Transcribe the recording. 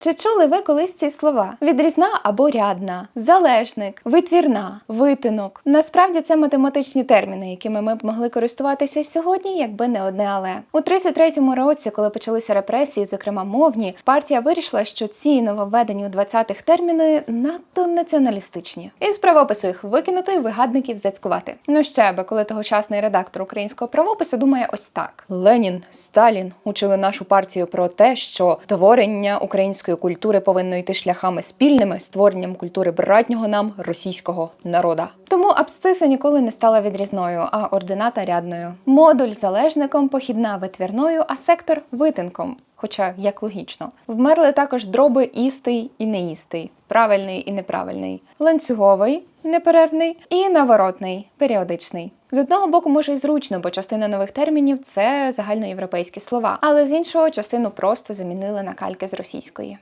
Чи чули ви колись ці слова? Відрізна або рядна, залежник, витвірна, витинок. Насправді це математичні терміни, якими ми б могли користуватися сьогодні, якби не одне але. У 33-му році, коли почалися репресії, зокрема мовні, партія вирішила, що ці нововведені у 20-х терміни надто націоналістичні. І з правопису їх викинути вигадників зацькувати. Ну ще би, коли тогочасний редактор українського правопису думає ось так: Ленін, Сталін учили нашу партію про те, що творення української культури повинно йти шляхами спільними створенням культури братнього нам російського народа. Тому абсциса ніколи не стала відрізною, а ордината рядною. Модуль залежником, похідна витвірною, а сектор витинком. Хоча як логічно, вмерли також дроби істий і неістий, правильний і неправильний, ланцюговий, неперервний і наворотний, періодичний. З одного боку, може й зручно, бо частина нових термінів це загальноєвропейські слова, але з іншого частину просто замінили на кальки з російської.